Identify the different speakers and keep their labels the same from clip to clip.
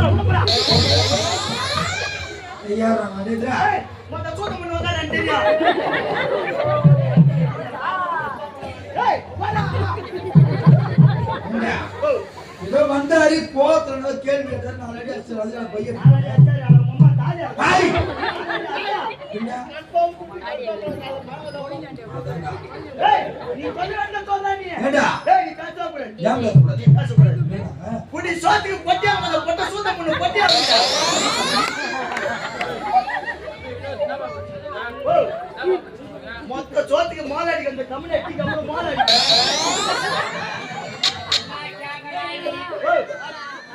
Speaker 1: போடா உள்ள போடா.
Speaker 2: ஐயா
Speaker 1: ராமடேடா
Speaker 2: இதோ வந்தாரு போத்துறனோ கேள்வி கேட்டா நாளைக்கு அச்சா அதுல பையன்.
Speaker 1: குடி சோத்துக்கு பொட்டியா வந்து பொட்ட சூத்த பண்ணு பொட்டியா மொத்த சோத்துக்கு மாலை அடிக்க அந்த கம்பெனி மாலை அடிக்க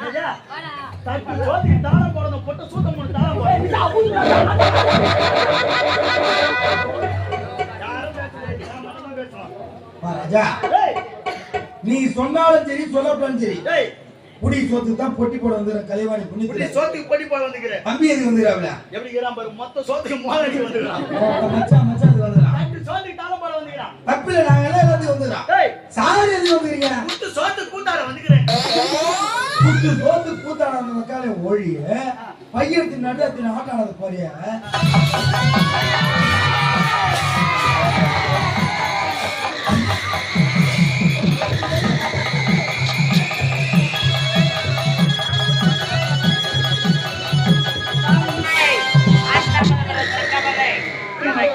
Speaker 1: ஐயா, தட்டி சோத்துக்கு தாளம்
Speaker 2: நீ சொன்னாலும் சரி சொல்லப்படும் சரி. புடி சோத்துக்கு தான் பொட்டி போட வந்துற கலைவாணி
Speaker 1: புண்ணி
Speaker 2: புடி
Speaker 1: சோத்துக்கு பொட்டி போட வந்துக்கிறேன்.
Speaker 2: தம்பி எதுக்கு வந்துறாப்ல?
Speaker 1: எப்படி இருக்கிறான் பாரு மொத்த சோத்துக்கு மோதடி வந்துறான்
Speaker 2: மச்சான் மச்சான் அது வந்துறான்?
Speaker 1: தட்டு சோத்துக்கு தாளம் போட வந்துறான்
Speaker 2: தப்பில நாங்க எல்லாம் வந்து
Speaker 1: வந்துறான்
Speaker 2: சாரி எது வந்துறீங்க
Speaker 1: குத்து சோத்து கூத்தாட வந்துக்கிறேன்.
Speaker 2: புத்து சோத்து கூத்தாட வந்து போவே ஒழிய பையத்து நடுத்தின ஆட்டம்
Speaker 3: ஆனது போறிய?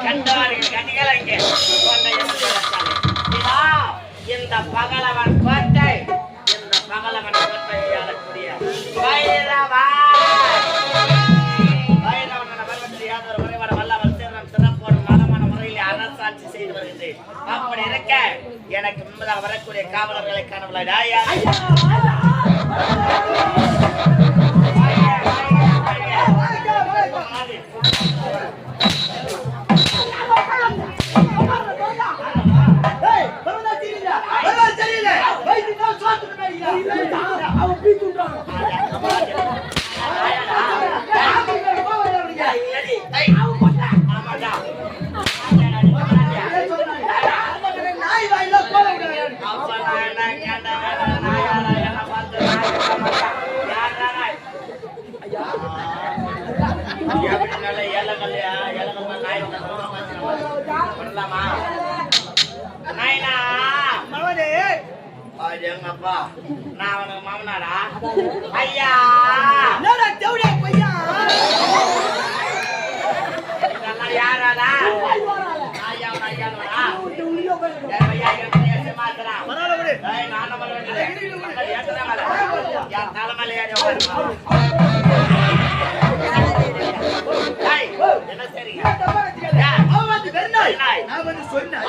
Speaker 3: கண்டார்கள் கண்கள் பகலவன் பார்த்து அப்படி இருக்க எனக்கு முன்பதாக வரக்கூடிய காவலர்களை காணவில்லை டாயா
Speaker 1: Hey, I'm not doing that. I'm not doing that. Wait, you know, talk to me. அப்படி நாயனா மவனே
Speaker 3: எங்கப்பா நான் அவனுக்கு மாமனாடா ஐயா.
Speaker 1: தேவையா பையா?
Speaker 3: இதெல்லாம் யாராடா? ஐயா ஐயா நான் தலைமையில என்ன
Speaker 1: சரி வந்து சொன்னேன்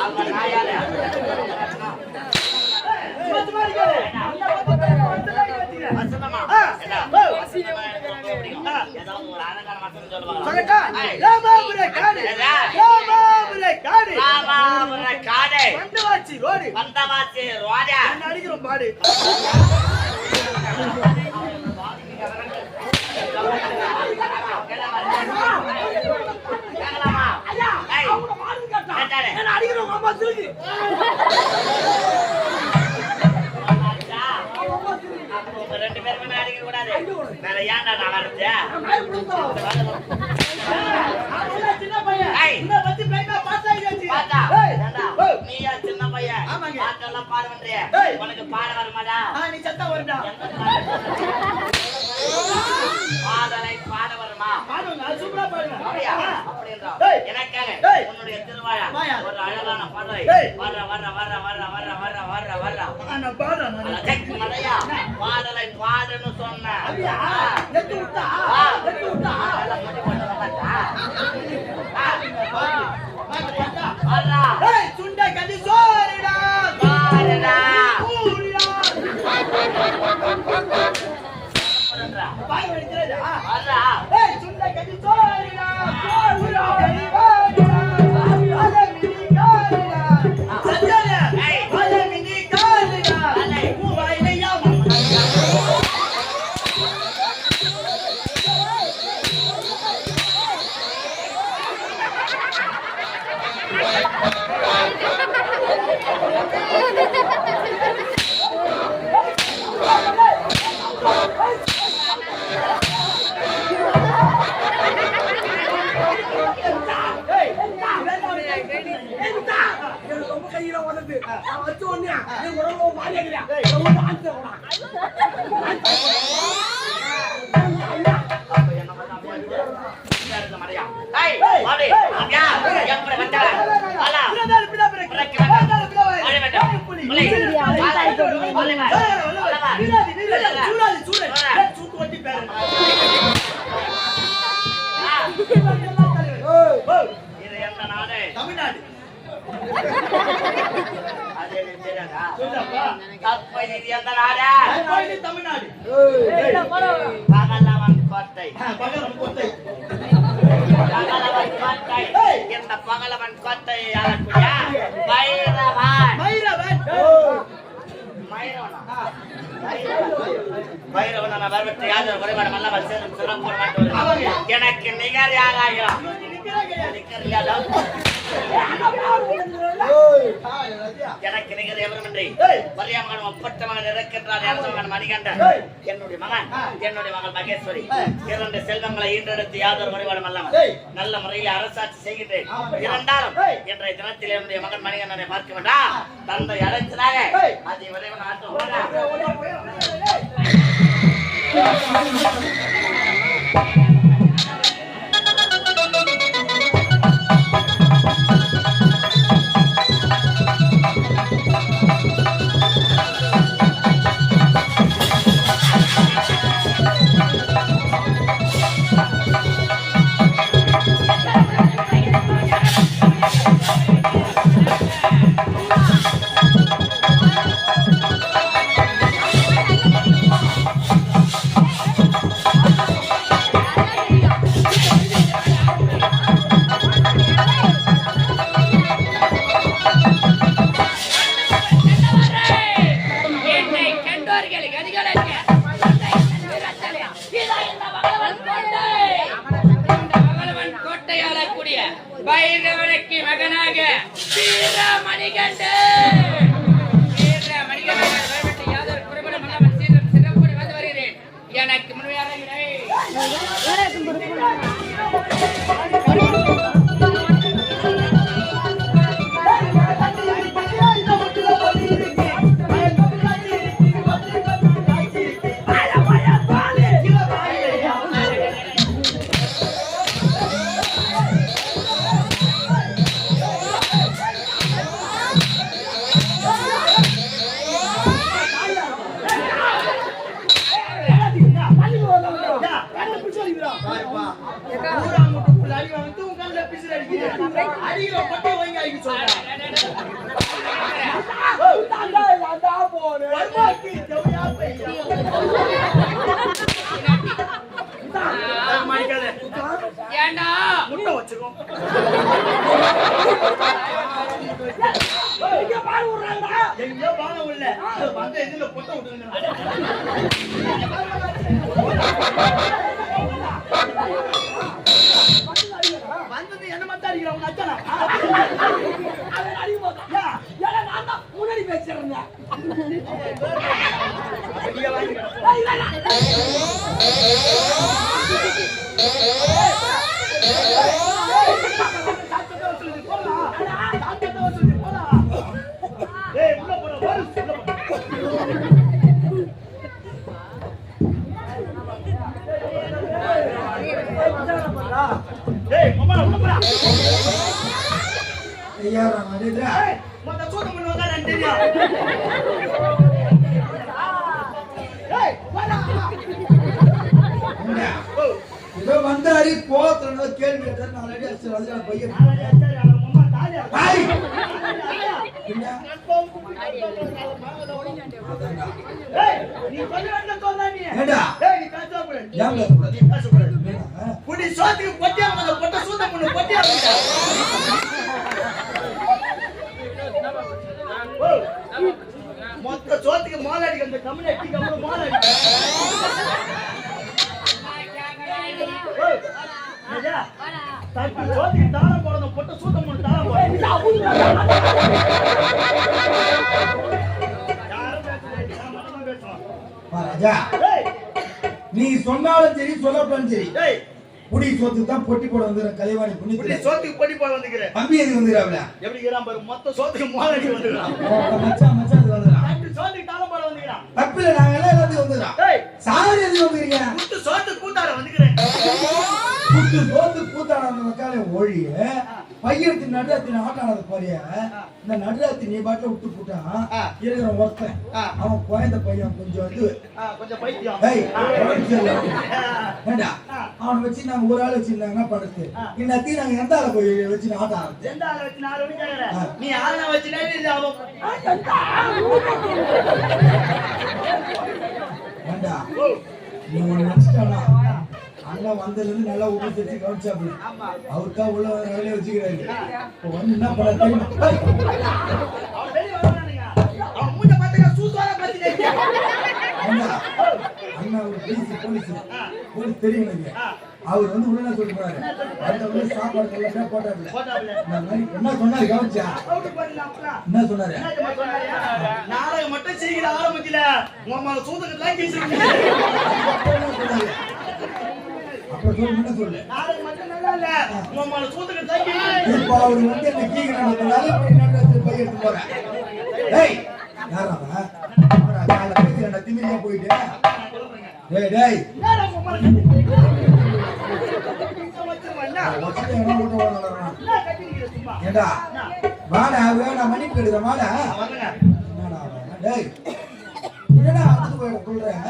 Speaker 1: சொல்லட்டா. ராமாபுர காடு? ராமாபுர காடு
Speaker 3: ராமாபுர காடே
Speaker 1: வந்தவாச்சி ரோடு.
Speaker 3: வந்தவாசி ரோஜா
Speaker 1: என்ன அடிக்கிறோம் பாடு. என்ன அம்மா திரும்பி
Speaker 3: வராரு பாட பண்றிய
Speaker 1: நீ சத்தம் வருடா
Speaker 3: அப்படியா?
Speaker 1: ஆ.
Speaker 3: அப்படின்றா.
Speaker 1: ஏய்.
Speaker 3: எனக்காக. உன்னுடைய திருவாயா
Speaker 1: வாயா.
Speaker 3: ஒரு அழகான பாடலை
Speaker 1: ஏய்.
Speaker 3: வர்ற வர்ற வர்ற வர்ற வர்ற வர்ற வர்ற வர்ற
Speaker 1: ஆ, நான் பாடுறேன் நானு.
Speaker 3: அழகு மலையா பாடலை பாடுன்னு சொன்னேன்
Speaker 1: அப்படியா எட்டு விட்டா
Speaker 3: ஆ.
Speaker 1: எட்டு விட்டா
Speaker 3: அதெல்லாம் முடி போட்டு வந்தாச்சா? ஆ.
Speaker 1: வாங்க, பாட்டா.
Speaker 3: வர்றா.
Speaker 4: வச்ச உடனே என் உடம்பு ஒரு மாதிரியா இருக்குதா? நான் ஒரு dance ஆடுறேன்.
Speaker 3: அப்ப என்ன பண்ண அப்படியே இங்க இருக்க மாட்டியா? ஏய், வாடி, வாடியா, எப்படி வந்த? வாடா.
Speaker 1: பின்னாடி, பின்னாடி, பின்னாடி.
Speaker 3: உனக்கு வேண்டாம்.
Speaker 1: பின்னாடி, பின்னாடி.
Speaker 3: வாடி வேண்டாம்.
Speaker 1: புலி.
Speaker 3: புலி. வாடா. வாடா. வாடா.
Speaker 1: நீராதி, நீராதி. சூடாதி, சூடாதி.
Speaker 3: வாடா.
Speaker 1: ஏய், சூட்டு வட்டி பேரு.
Speaker 3: ஆ,
Speaker 2: ஏய்,
Speaker 1: ஓய்,
Speaker 3: இது எந்த நாடு?
Speaker 1: தமிழ்நாடு தமிழ்நாடு.
Speaker 3: பகலவன் கோட்டை
Speaker 1: பகலம் கோட்டை
Speaker 3: பகலவன் கோட்டை இந்த பகலவன் கோட்டை ஆளக்கூடிய பைரவன்
Speaker 1: பைரவன்
Speaker 3: பைரவனா? பைரவன் நான் வரவிட்டு யாதொரு குறைபாடும் அல்லாமல் சேரும் சிறப்பு மாட்டோம். எனக்கு நிகர் யாராகிறோம் நிகர் யாதவ். எனக்கு நிகர் எவருமின்றி
Speaker 1: ஏய்.
Speaker 3: மரியாமகன் ஒப்பற்ற மகன் மணிகண்டன். என்னுடைய மகன். என்னுடைய மகள் மகேஸ்வரி. இரண்டு செல்வங்களை ஈன்றெடுத்து யாதொரு அல்லாமல்
Speaker 1: ஏய்.
Speaker 3: நல்ல முறையில் அரசாட்சி செய்கின்றேன்? இரண்டாலும். இன்றைய தினத்தில் என்னுடைய மகன் மணிகண்டனை பார்க்க வேண்டாம் தந்தை அழைத்ததாக. அது இறைவன் ஆட்டம்
Speaker 2: Thank
Speaker 1: you. மொத்த பண்ணி வாடா.
Speaker 2: என்ன?
Speaker 1: ஓ,
Speaker 2: இதோ வந்தாரு கோவத்துல ஏதோ கேள்வி கேட்டாரு நான் ரெடி வந்து நான் பையன்
Speaker 1: தாலியா இருக்கா?
Speaker 2: ஐய்!
Speaker 1: தாலியா?
Speaker 2: என்ன? அதான்டா.
Speaker 1: ஏய், நீ கொஞ்ச நேரத்துல சொன்னா நீ.
Speaker 2: ஏண்டா?
Speaker 1: ஏய், நீ பேசக்கூடாது.
Speaker 2: ஏன் பேசக்கூடாது?
Speaker 1: நீ பேசக்கூடாது.
Speaker 2: என்னடா?
Speaker 1: புடி சோத்துக்கு பொட்டியா முதல்ல பொட்டை சூத்தம் பண்ணு, பொட்டியா இருக்கா? ஓ, மொத்த சோத்துக்கு மாலை அடிக்க ஓ, ஐயா, தட்டு சோத்துக்கு தாளம் போடணும் பொட்டை சூத்தம் பண்ணு தாளம் போடணும் ஏய்,
Speaker 2: நீ சொன்னாலும் சரி சொல்லப்படும் சரி. குடி சோத்துக்கு தான் பொட்டி போட வந்துடுறேன் கலைவாணி
Speaker 1: இப்படி
Speaker 2: புண்ணியத்துல
Speaker 1: சோத்துக்கு பொடி போய் வந்துக்கிறேன்
Speaker 2: தம்பி எதுக்கு வந்துடுறாப்ல
Speaker 1: எப்படி இருக்கிறான் பாரு மொத்த சோத்துக்கு மோதடி வந்துக்கிறான்
Speaker 2: மச்சான் மச்சான். தப்பில நாங்க எல்லாம் எல்லாத்துக்கும் வந்துடுறான்
Speaker 1: டேய்.
Speaker 2: சாரி எதுக்கு வந்துக்கிறீங்க
Speaker 1: முத்து சோத்துக்கு கூத்தாட வந்துக்கிறேன்.
Speaker 2: புட்டு சோத்து கூத்தாடாத மக்காலே ஒழிய பையனுக்கு நடுராத்திரி ஆட்டானது பாரியா? இந்த நடுராத்திரி நீ பாட்டில விட்டு போட்டான். இருக்கிற ஒருத்தன். அவன் குழந்தை பையன் கொஞ்சம் இது.
Speaker 1: ஆ,
Speaker 2: ஏண்டா. அவனை வச்சு நாங்க ஒரு ஆள் வச்சிருந்தாங்க என்ன பண்றது?
Speaker 1: ஆ.
Speaker 2: இன்னத்தி நாங்க எந்த ஆளை போய் வச்சு ஆட்ட ஆரம்பிச்சு
Speaker 1: எந்த ஆளை வச்சு நாலு மணி. நீ ஆளை? வச்சுனா
Speaker 2: நீ நினைச்சிட்டானா? அண்ணன் வந்ததுல இருந்து நல்லா கவனிச்சாப்பி
Speaker 1: ஆமா.
Speaker 2: அவருக்கா உள்ள வேலையை வச்சுக்கிறாரு. இப்போ வந்து என்ன பண்ண தெரியுமா? அண்ணா ஒரு போலீஸ் போலீஸ்
Speaker 1: ஆ.
Speaker 2: போலீஸ் தெரியும் எனக்கு.
Speaker 1: ஆ.
Speaker 2: அவர் வந்து உள்ள சொல்றாரு அந்த உள்ள சாப்பாடு எல்லாம் என்ன சொன்னாரு கவனிச்சா? என்ன சொன்னாரு?
Speaker 1: நாடகம் மட்டும் சீக்கிரம் ஆரம்பிக்கல மேல சூதுக்கு கீழ்ச்சி
Speaker 2: அப்புறம் சொல்லு என்ன சொல்லு.
Speaker 1: நாடகம் மட்டும் நல்லா இல்ல மேல சூதுக்கு கீழ்ச்சி
Speaker 2: இப்போ அவர் வந்து என்ன கீழே போய் நடந்து போய் எடுத்து போறேன் டேய் யாரா திமிரியா போயிட்டு. டேய் டேய்? ஏண்டா? வாடா வேணா வாடா? டேய். என்னடா அடுத்து போய் சொல்றேன்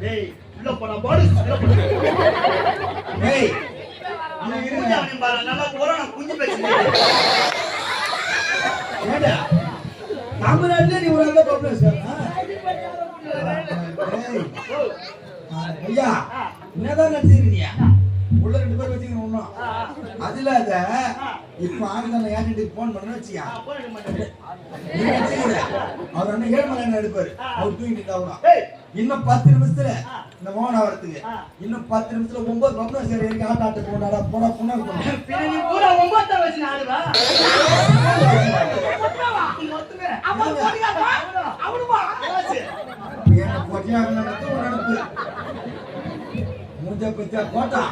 Speaker 1: டேய், உள்ள போடா, போடு, உள்ள போடு.
Speaker 2: டேய்
Speaker 1: அவன் மூஞ்சி அவனையும் பாரு, நல்லா கொரோனா குஞ்சு பேசுறீங்க.
Speaker 2: தமிழ்நாட்டுல நீ ஒரு ஐயா என்னதான் நினைச்சிருக்கீங்க உள்ள ரெண்டு பேர் வச்சுக்கணும்
Speaker 1: ஆ,
Speaker 2: அதுல அத இப்ப ஆனந்தம் ஏஜென்ட்டுக்கு போன் பண்ண வச்சியா அவர் அண்ணன் என்ன எடுப்பாரு. அவர் தூங்கிட்டு இருந்தா
Speaker 1: டேய்,
Speaker 2: இன்னும் பத்து நிமிஷத்துல இந்த மோகன் ஆவறதுக்கு.
Speaker 1: ஆ.
Speaker 2: இன்னும் பத்து நிமிஷத்துல ஒன்பது பக்கம் சரி இருக்கு ஆட்ட ஆட்டு போனாடா போனா புண்ணா? என்ன பொட்டியா நடத்து ஒரு நடப்பு? மூஞ்ச பத்தியா போட்டா.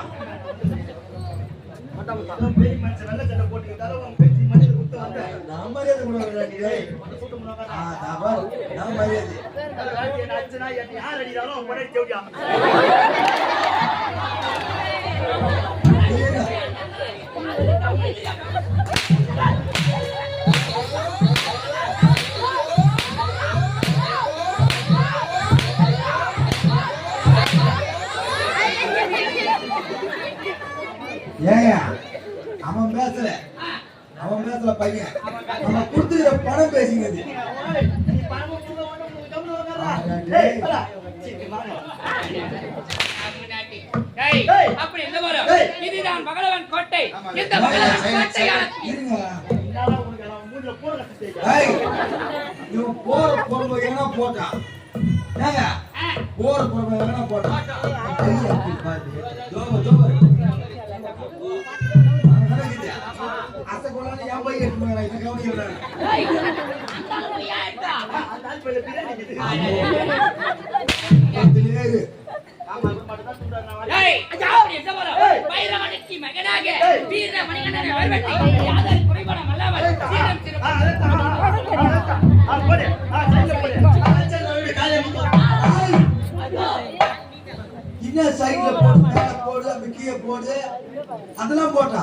Speaker 1: Yeah. Ya. வாடா. சீக்கிரம் வாங்க.
Speaker 5: தமிழ்நாட்டி. ஏய்,
Speaker 1: ஏய்.
Speaker 5: அப்படி போற
Speaker 1: ஏய்.
Speaker 5: இதுதான் பகலவன் கோட்டை. இந்த பகலவன் கோட்டையால்
Speaker 2: இவன் போற எங்கன்னா போட்டான் போற எங்கன்னா போட்டான் பாரு.
Speaker 5: மகனாக வீர சீரம்
Speaker 1: போடு.
Speaker 2: என்ன சைடுல போடு போடு கீழே போடு அதெல்லாம் போட்டா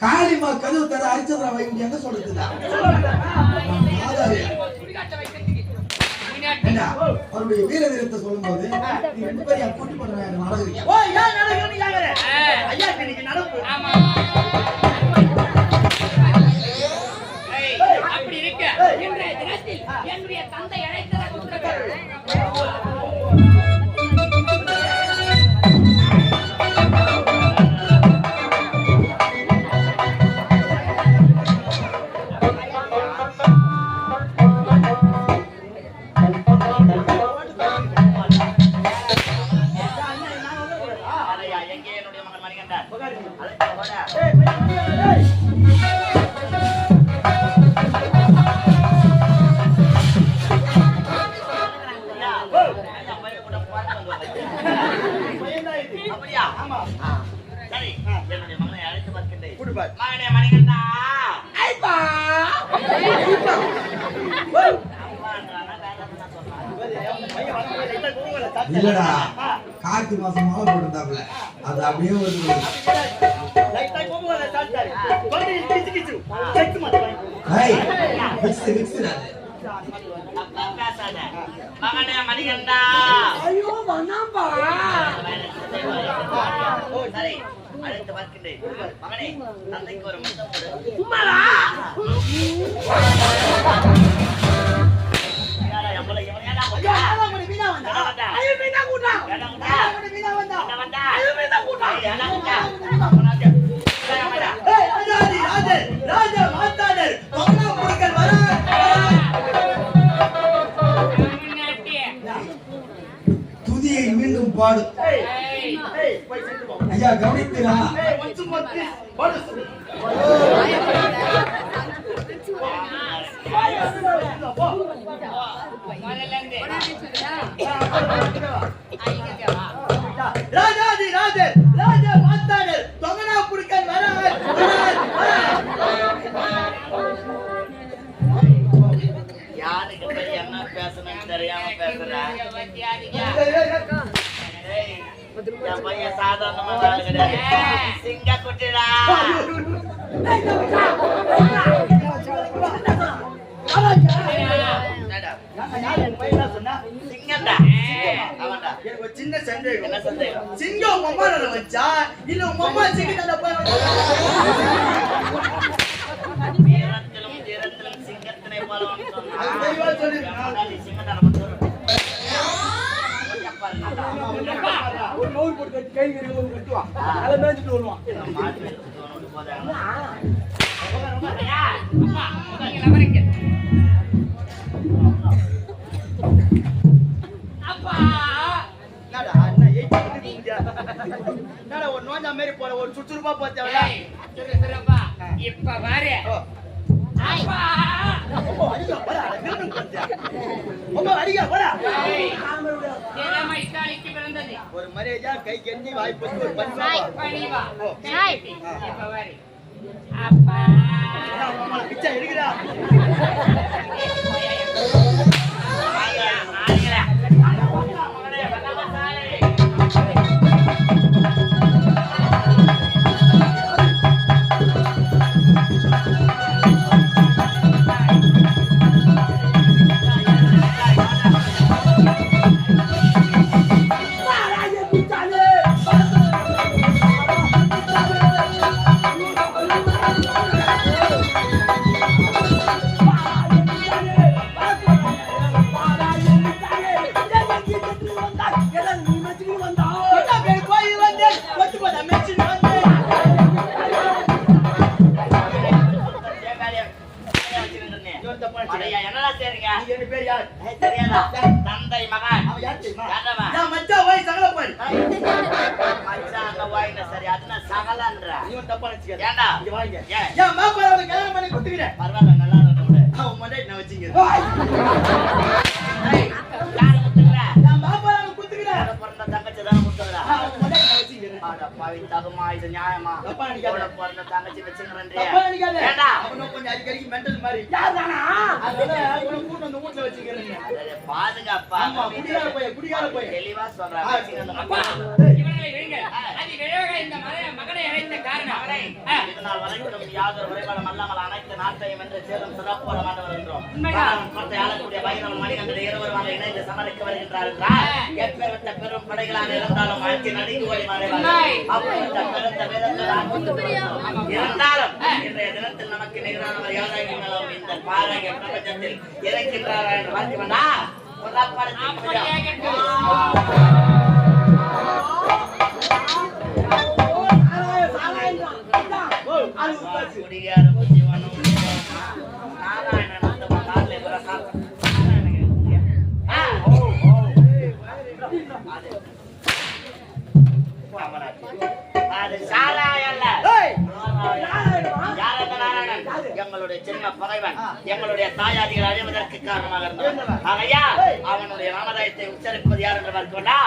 Speaker 2: காளிமா கதவு தர அரிச்சந்திரா வைங்க எங்க சொல்லுதுடா அவருடைய வீர வீரத்தை நீ ரெண்டு கூட்டி எனக்கு நடக்குறீங்க
Speaker 1: ஓ, ஏன் நடக்குதுன்னு கேக்குற?
Speaker 5: ஆ.
Speaker 1: ஐயா, இப்ப இன்னைக்கு நடப்பு.
Speaker 5: ஆமா. ஏய், அப்படி இருக்க. இன்றைய தினத்தில் என்னுடைய தந்தை அழைத்ததாக உத்தரவு.
Speaker 1: கூட்டிப்பார்.
Speaker 3: மகனே மணிகண்டா
Speaker 4: ஐப்பா.
Speaker 2: இல்லடா
Speaker 1: ஆ.
Speaker 2: கார்த்திகை மாசம் மாலை போட்டிருந்தாப்புல அது அப்படியே ஒரு.
Speaker 3: மகனே மணிகண்டா
Speaker 4: ஐயோ வண்ணாம்பா
Speaker 3: ஓ, சரி அழைத்து பார்க்கின்றேன் மகனே தந்தைக்கு ஒரு
Speaker 1: ராஜா மாத்தாடர், வர.
Speaker 2: துதியை மீண்டும் பாடு
Speaker 1: ஏய், ஏய், போய்
Speaker 2: ஐயா கவனித்தீரா?
Speaker 1: ஒச்சு
Speaker 3: சாதாரணமான ஆளு கிடையாது. சிங்க குட்டிடா
Speaker 1: சின்ன சந்தேகம் சிங்கம் உங்க அம்மா வச்சா இல்ல உங்க அம்மா சிங்கம் போய் ஒரு நோய் போட்டு கை கறி வந்து கட்டுவா அதை மேய்ச்சிட்டு வருவான் என்னடா ஒரு நோஞ்சா மாதிரி போற ஒரு சுறுசுறுப்பா போச்சா
Speaker 5: ஏய், திரு திருப்பா, இப்ப பாரு.
Speaker 1: ஒரு மரியாதையா கை கெஞ்சி வாய் பத்தி ஒரு பஞ்சா
Speaker 5: பணிவா அப்பா
Speaker 1: பிச்சை எடுக்கிறா யார்
Speaker 3: ஏய், தெரியாதா? தந்தை மகன்
Speaker 1: அவன் யார் தெரியுமா நான் மச்சான் போய் சகல போய்
Speaker 3: மச்சான் வாயில சரி சகலன்ற
Speaker 1: இவன் தப்பா நினைச்சுக்க இங்க வாங்க
Speaker 3: ஏன்
Speaker 1: கல்யாணம் பண்ணி கொடுத்துக்கிறேன்
Speaker 3: பரவாயில்ல நல்லா
Speaker 1: அவன் நான் நான் கொடுத்துக்கிறேன்
Speaker 3: பிறந்த தங்கச்சி தானே
Speaker 1: அவன் நான் வச்சுக்கிறேன்
Speaker 3: அட பாவி, தகுமா, இது நியாயமா?
Speaker 1: தப்பா நினைக்காத.
Speaker 3: பிறந்த தங்கச்சி
Speaker 1: நினைக்காத
Speaker 3: ஏன்டா?
Speaker 1: அவனும் கொஞ்சம் அடிக்கடிக்கு மெண்டல் மாதிரி
Speaker 4: யார்தானா
Speaker 1: அதனால அவனை கூட்டு வந்து வீட்டுல வச்சுக்கிறேன்
Speaker 3: அடடே, பாதுகாப்பா.
Speaker 1: ஆமா குடிகார போய் குடிகார போய்
Speaker 3: தெளிவா அந்த
Speaker 5: அப்பா
Speaker 3: மக்கள்.
Speaker 5: இவர்களை விடுங்கள் அது விரைவாக இந்த மகனை மகனை அழைத்த காரணம்
Speaker 3: இதனால் வரைக்கும் யாதொரு உரைபாடும் அல்லாமல் அனைத்து நாட்டையும் வென்று சேரும் சிறப்போட.
Speaker 5: உண்மைதான்.
Speaker 3: காரணம் கோட்டை ஆளக்கூடிய பைரவன் மணிகண்டன் இருவருமாக இணைந்து சமரிக்க வருகின்றார் என்றால், எப்பேற்பட்ட பெரும் படைகளாக இருந்தாலும் வாழ்க்கை நடுங்கி ஓடி மறைவார்கள். அப்படிப்பட்ட ஆட்சி புரிவார்கள். இருந்தாலும் இன்றைய தினத்தில் நமக்கு நிகரானவர் யாராகினாலும் இந்த பாராகிய பிரபஞ்சத்தில் இறக்கின்றாரா என்று பார்க்க வேண்டாம் ஒரு பகைவன் எங்களுடைய தாயாதிகள் அழிவதற்கு காரணமாக இருந்தவன். ஆகையா அவனுடைய நாமதயத்தை உச்சரிப்பது யார் என்று பார்க்கொண்டா